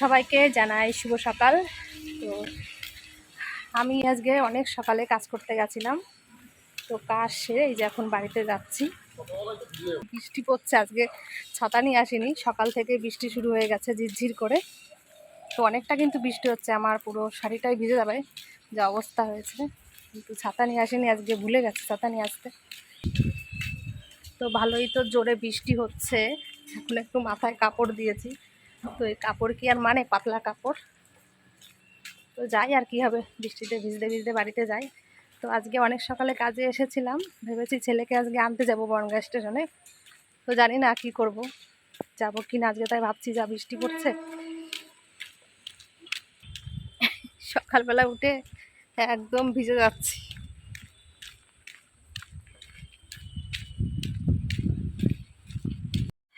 সবাইকে জানাই শুভ সকাল। তো আমি আজকে অনেক সকালে কাজ করতে গেছিলাম। তো কাজ সেরে এই যে এখন বাড়িতে যাচ্ছি। বৃষ্টি পড়ছে আজকে, ছাতা নিয়ে আসিনি। সকাল থেকে বৃষ্টি শুরু হয়ে গেছে ঝিরঝির করে। তো অনেকটা কিন্তু বৃষ্টি হচ্ছে, আমার পুরো শাড়িটাই ভিজে যাবে, যা অবস্থা হয়েছে। কিন্তু ছাতা নিয়ে আসিনি, আজকে ভুলে গেছে ছাতা নিয়ে আসতে। তো ভালোই তো জোরে বৃষ্টি হচ্ছে, এখন একটু মাথায় কাপড় দিয়েছি। তো এই কাপড় কি আর মানে? পাতলা কাপড়। তো যাই আর কি হবে, বৃষ্টিতে ভিজতে ভিজতে বাড়িতে যাই। তো আজকে অনেক সকালে কাজে এসেছিলাম, ভেবেছি ছেলেকে আজকে আনতে যাব বনগা স্টেশনে। তো জানি না কি করব, যাব কি না? আজকে তাই ভাবছি যা বৃষ্টি পড়ছে। সকালবেলা উঠে একদম ভিজে যাচ্ছি।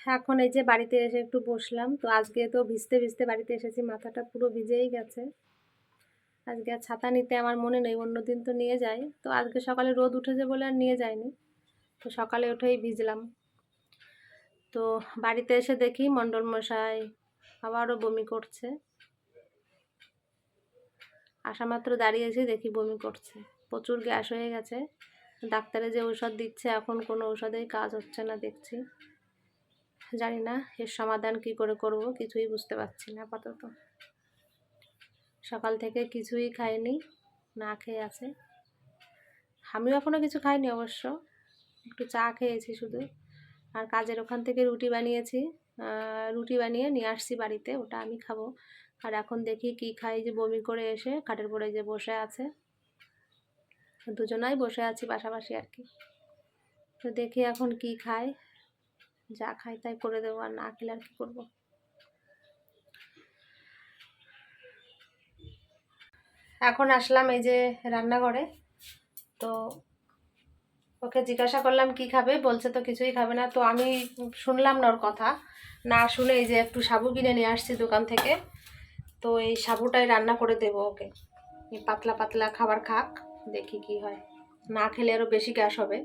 এখন এই যে বাড়িতে এসে একটু বসলাম, তো আজকে তো ভিজতে ভিজতে বাড়িতে এসেছি, মাথাটা পুরো ভিজেই গেছে। আজকে আর ছাতা নিতে আমার মনে নেই অন্য দিন তো নিয়ে যাই। তো আজকে সকালে রোদ উঠেছে বলে আর নিয়ে যাইনি, তো সকালে উঠেই ভিজলাম। তো বাড়িতে এসে দেখি মণ্ডল মশাই আবারও বমি করছে। আসা মাত্র দাঁড়িয়েছি দেখি বমি করছে, প্রচুর গ্যাস হয়ে গেছে। ডাক্তারে যে ঔষধ দিচ্ছে, এখন কোনো ঔষধেই কাজ হচ্ছে না দেখছি। জানি না এর সমাধান কি করে করব, কিছুই বুঝতে পারছি না আপাতত। সকাল থেকে কিছুই খাইনি, না খেয়ে আছে। আমিও এখনও কিছু খাইনি অবশ্য, একটু চা খেয়েছি শুধু। আর কাজের ওখান থেকে রুটি বানিয়েছি রুটি বানিয়ে নিয়ে আসছি বাড়িতে, ওটা আমি খাব। আর এখন দেখি কি খাই যে বমি করে এসে খাটের পরে যে বসে আছে। দুজনাই বসে আছি পাশাপাশি আর কি। তো দেখি এখন কি খায়। যা খাই তাই করে দেবো, আর না খেলে আর কি করব? এখন আসলাম এই যে রান্নাঘরে। তো ওকে জিজ্ঞাসা করলাম, কি খাবে? বলছে, তো কিছুই খাবে না। তো আমি শুনলাম না ওর কথা। না শুনে এই যে একটু সাবু কিনে নিয়ে আসছি দোকান থেকে। তো এই সাবুটাই রান্না করে দেবো ওকে। পাতলা পাতলা খাবার খাক, দেখি কি হয়। না খেলে আরও বেশি গ্যাস হবে।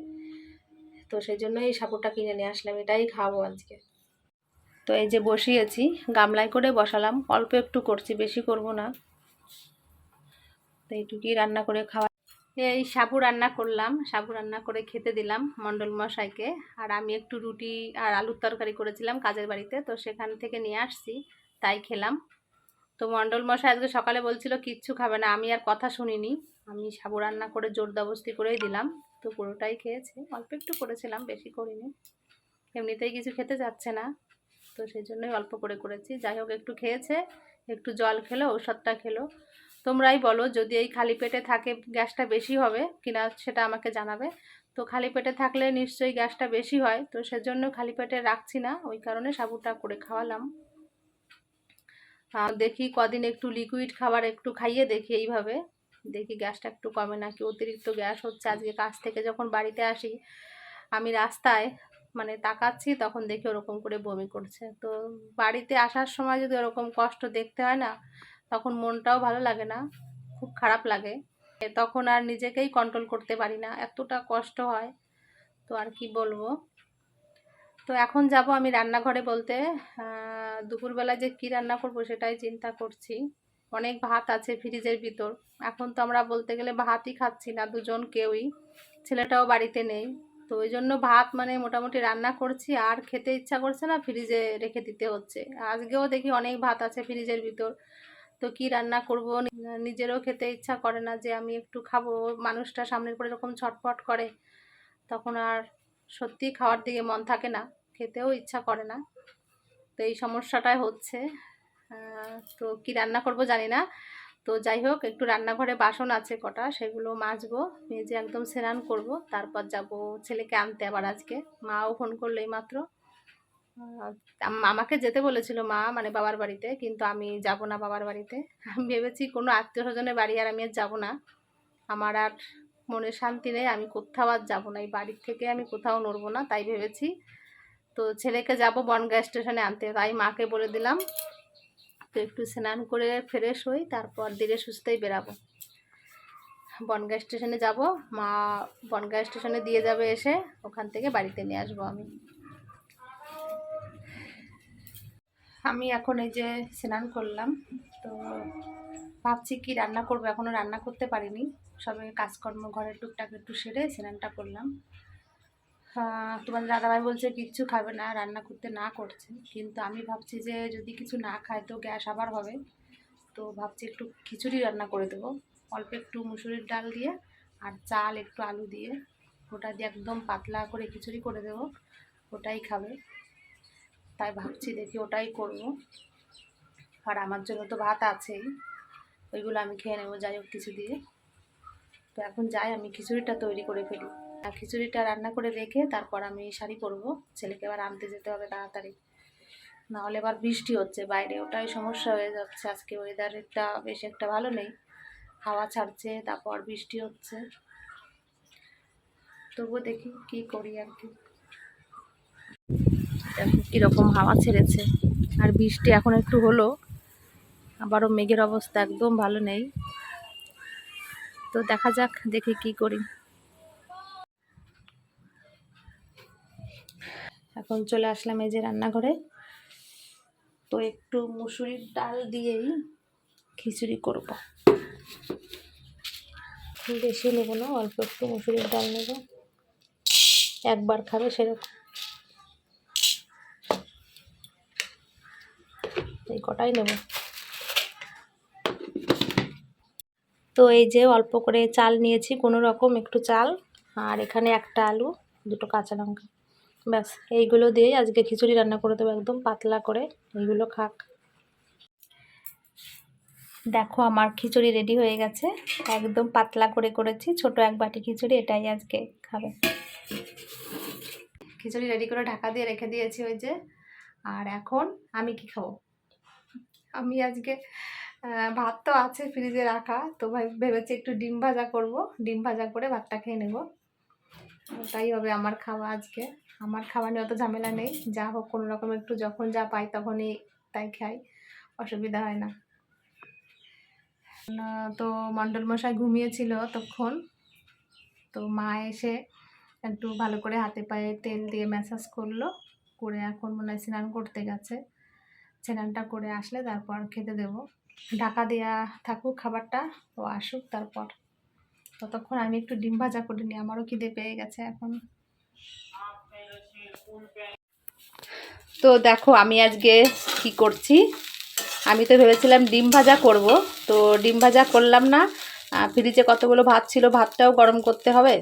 তো সেই জন্য এই সাবুটা কিনে নিয়ে আসলাম, এটাই খাব আজকে। তো এই যে বসিয়েছি, গামলায় করে বসালাম, অল্প একটু করছি, বেশি করব না। তো এইটুকুই রান্না করে খাওয়া। এই সাবু রান্না করলাম সাবু রান্না করে খেতে দিলাম মণ্ডল মশাইকে। আর আমি একটু রুটি আর আলুর তরকারি করেছিলাম কাজের বাড়িতে, তো সেখান থেকে নিয়ে আসছি, তাই খেলাম। তো মণ্ডল মশাই আজকে সকালে বলছিল, কিচ্ছু খাবে না, আমি আর কথা শুনিনি। আমি সাবু রান্না করে জোর করেই দিলাম। তো পুরোটাই খেয়েছে। অল্প একটু করেছিলাম, বেশি করিনি। এমনিতেই কিছু খেতে যাচ্ছে না, তো সেই জন্যই অল্প করে করেছি। যাই হোক, একটু খেয়েছে, একটু জল খেলো, ঔষধটা খেলো। তোমরাই বলো, যদি এই খালি পেটে থাকে, গ্যাসটা বেশি হবে কিনা সেটা আমাকে জানাবে। তো খালি পেটে থাকলে নিশ্চয়ই গ্যাসটা বেশি হয়, তো সেজন্য খালি পেটে রাখছি না, ওই কারণে সাবুটা করে খাওয়ালাম। দেখি কদিন একটু লিকুইড খাবার একটু খাইয়ে দেখি এইভাবে। দেখি গ্যাসটা একটু কমে নাকি অতিরিক্ত গ্যাস হচ্ছে। আজকে কাজ থেকে যখন বাড়িতে আসি আমি রাস্তায় মানে তাকাচ্ছি তখন দেখি ওরকম করে বমি করছে। তো বাড়িতে আসার সময় যদি ওরকম কষ্ট দেখতে হয় না তখন মনটাও ভালো লাগে না খুব খারাপ লাগে। তখন আর নিজেকেই কন্ট্রোল করতে পারি না এতটা কষ্ট হয়। তো আর কি বলব? তো এখন যাব আমি রান্নাঘরে বলতে। দুপুরবেলা যে কি রান্না করব সেটাই চিন্তা করছি। অনেক ভাত আছে ফ্রিজের ভিতর। এখন তো আমরা বলতে গেলে ভাতই খাচ্ছি না, দুজন কেউই। ছেলেটাও বাড়িতে নেই। তো ওই জন্য ভাত মানে মোটামুটি রান্না করছি, আর খেতে ইচ্ছা করছে না ফ্রিজে রেখে দিতে হচ্ছে। আজকেও দেখি অনেক ভাত আছে ফ্রিজের ভিতর। তো কি রান্না করব? নিজেরও খেতে ইচ্ছা করে না যে আমি একটু খাব। মানুষটা সামনের পরে এরকম ছটফট করে, তখন আর সত্যি খাওয়ার দিকে মন থাকে না। খেতেও ইচ্ছা করে না। তো এই সমস্যাটাই হচ্ছে। তো কি রান্না করব জানি না। তো যাই হোক, একটু রান্নাঘরে বাসন আছে কটা, সেগুলো মাজবো, মেজে একদম স্নান করব, তারপর যাব ছেলেকে আনতে আবার আজকে। মাও ফোন করল মাত্র আমাকে যেতে বলেছিল মা মানে বাবার বাড়িতে, কিন্তু আমি যাব না বাবার বাড়িতে। আমি ভেবেছি কোনো আত্মীয় স্বজনের বাড়ি আর আমি আর যাব না। আমার আর মনে শান্তি নেই, আমি কোথাও আর যাব না, এই বাড়ির থেকে আমি কোথাও নড়বো না, তাই ভেবেছি। তো ছেলেকে যাব বনগা স্টেশনে আনতে, তাই মাকে বলে দিলাম। তো একটু স্নান করে ফ্রেশ হই, তারপর ধীরে সুস্থেই বেরাবো। বনগা স্টেশনে যাব, মা বনগা স্টেশনে দিয়ে যাবে এসে, ওখান থেকে বাড়িতে নিয়ে আসব আমি। আমি এখন এই যে স্নান করলাম, তো ভাবছি কি রান্না করব এখনও রান্না করতে পারিনি। সবে কাজকর্ম ঘরের টুকটাক একটু সেরে স্নানটা করলাম। তোমাদের দাদাভাই বলছে কিচ্ছু খাবে না, রান্না করতে না করছে। কিন্তু আমি ভাবছি যে যদি কিছু না খায় তো গ্যাস আবার হবে। তো ভাবছি একটু খিচুড়ি রান্না করে দেবো। অল্প একটু মুসুরির ডাল দিয়ে আর চাল একটু আলু দিয়ে। ওটা দিয়ে একদম পাতলা করে খিচুড়ি করে দেবো। ওটাই খাবে। তাই ভাবছি দেখি ওটাই করব। আর আমার জন্য তো ভাত আছেই। ওইগুলো আমি খেয়ে নেব যাই হোক কিছু দিয়ে। তো এখন যাই, আমি খিচুড়িটা তৈরি করে ফেলি। আর খিচুড়িটা রান্না করে রেখে তারপর আমি শাড়ি পরবো। ছেলেকে এবার আনতে যেতে হবে তাড়াতাড়ি। নাহলে এবার বৃষ্টি হচ্ছে, বাইরে ওটাই সমস্যা হয়ে যাচ্ছে। আজকে ওয়েদারটা বেশ একটা ভালো নেই, হাওয়া ছাড়ছে, তারপর বৃষ্টি হচ্ছে। তবুও দেখি কি করি আর কি। কীরকম হাওয়া ছেড়েছে। আর বৃষ্টি এখন একটু হলো, আবারও মেঘের অবস্থা একদম ভালো নেই। তো দেখা যাক, দেখি কি করি। এখন চলে আসলাম এই যে রান্নাঘরে। তো একটু মুসুরির ডাল দিয়েই খিচুড়ি করব। বেশি নেব না, অল্প একটু মুসুরির ডাল নেব। একবার খাবে সেরকম। এই কটাই নেব। তো এই যে অল্প করে চাল নিয়েছি, কোনো রকম একটু চাল, আর এখানে একটা আলু, দুটো কাঁচা লঙ্কা। ব্যাস, এইগুলো দিয়েই আজকে খিচুড়ি রান্না করে দেবো একদম পাতলা করে। এইগুলো খাক। দেখো, আমার খিচুড়ি রেডি হয়ে গেছে। একদম পাতলা করে করেছি, ছোট এক বাটি খিচুড়ি, এটাই আজকে খাবে। খিচুড়ি রেডি করে ঢাকা দিয়ে রেখে দিয়েছি ওই যে। আর এখন আমি কি খাব? আমি আজকে ভাত তো আছে ফ্রিজে রাখা, তো ভাই ভেবেছি একটু ডিম ভাজা করব। ডিম ভাজা করে ভাতটা খেয়ে নেব। ওটাই হবে আমার খাওয়া আজকে। আমার খাওয়া নিয়ে অত ঝামেলা নেই। যা হোক, কোনো রকম একটু যখন যা পাই তখনই তাই খাই। অসুবিধা হয় না। তো মণ্ডল মশাই ঘুমিয়েছিল তখন। তো মা এসে একটু ভালো করে হাতে পায়ে তেল দিয়ে ম্যাসাজ করল। করে এখন মনে হয় স্নান করতে গেছে। স্নানটা করে আসলে তারপর খেতে দেব। ঢাকা দেওয়া থাকুক খাবারটা, ও আসুক তারপর। ততক্ষণ আমি একটু ডিম ভাজা করে নিই, আমারও খিদে পেয়ে গেছে এখন। তো দেখো, আমি আজকে কি করছি? আমি তো ভেবেছিলাম ডিম ভাজা করব, তো ডিম ভাজা করলাম না। ফ্রিজে কতগুলো ভাত ছিল, ভাতটাও গরম করতে হবে।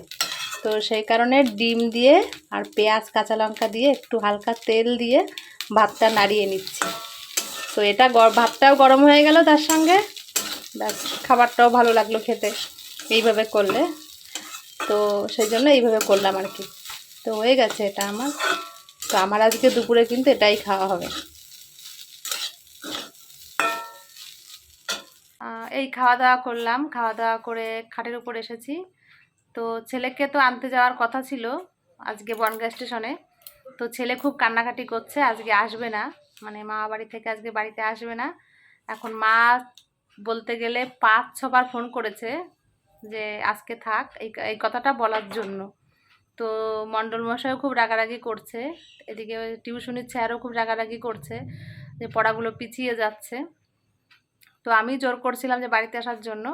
তো সেই কারণে ডিম দিয়ে আর পেঁয়াজ, কাঁচা লঙ্কা দিয়ে একটু হালকা তেল দিয়ে ভাতটা নাড়িয়ে নিচ্ছি। তো এটা ভাতটাও গরম হয়ে গেল তার সঙ্গে। ব্যাস, খাবারটাও ভালো লাগল খেতে। এইভাবে করলে, তো সেই জন্য এইভাবে করলাম আর কি। তো হয়ে গেছে এটা আমার। তো আমার আজকে দুপুরে কিন্তু এটাই খাওয়া হবে। এই খাওয়া দাওয়া করলাম। খাওয়া দাওয়া করে খাটের উপর এসেছি। তো ছেলেকে তো আনতে যাওয়ার কথা ছিল আজকে বনগা স্টেশনে। তো ছেলে খুব কান্নাকাটি করছে, আজকে আসবে না। মানে মা বাড়ি থেকে আজকে বাড়িতে আসবে না। এখন মা বলতে গেলে পাঁচ ছবার ফোন করেছে। যে আজকে থাক, এই এই কথাটা বলার জন্য। তো মণ্ডল মশাইও খুব রাগারাগি করছে, এদিকে টিউশনির স্যারও খুব রাগারাগি করছে যে পড়াগুলো পিছিয়ে যাচ্ছে। তো আমি জোর করছিলাম যে বাড়িতে আসার জন্য,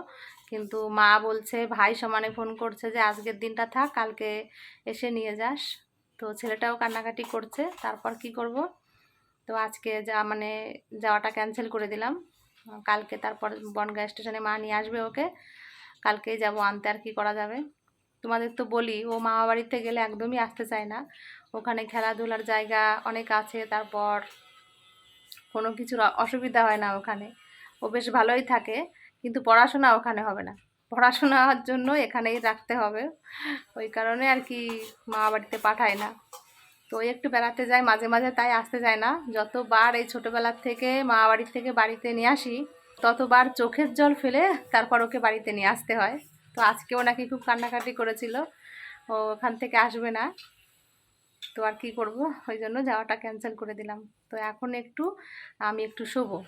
কিন্তু মা বলছে, ভাই সমানে ফোন করছে যে আজকের দিনটা থাক, কালকে এসে নিয়ে যাস। তো ছেলেটাও কান্নাকাটি করছে, তারপর কি করব? তো আজকে যা মানে যাওয়াটা ক্যান্সেল করে দিলাম। কালকে তারপর বনগা স্টেশনে মা নিয়ে আসবে ওকে। কালকেই যাব আনতে, আর কি করা যাবে? তোমাদের তো বলি, ও মামা বাড়িতে গেলে একদমই আসতে চায় না। ওখানে খেলাধুলার জায়গা অনেক আছে, তারপর কোনো কিছুর অসুবিধা হয় না ওখানে। ও বেশ ভালোই থাকে, কিন্তু পড়াশোনা ওখানে হবে না। পড়াশোনার জন্য এখানেই রাখতে হবে। ওই কারণে আর কি মামা বাড়িতে পাঠায় না। তো একটু বেড়াতে যায় মাঝে মাঝে তাই আসতে চায় না। যতবার এই ছোটোবেলার থেকে মামা বাড়ির থেকে বাড়িতে নিয়ে আসি ততবার চোখের জল ফেলে তারপর ওকে বাড়িতে নিয়ে আসতে হয়। তো আজকেও নাকি খুব কান্নাকাটি করেছিল। ও ওখান থেকে আসবে না। তো আর কি করব? ওই জন্য যাওয়াটা ক্যান্সেল করে দিলাম। তো এখন একটু আমি একটু শোবো।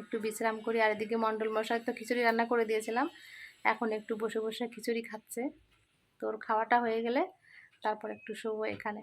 একটু বিশ্রাম করি। আর এদিকে মণ্ডল মশাই তো খিচুড়ি রান্না করে দিয়েছিলাম। এখন একটু বসে বসে খিচুড়ি খাচ্ছে। তোর খাওয়াটা হয়ে গেলে তারপর একটু শোবো এখানে।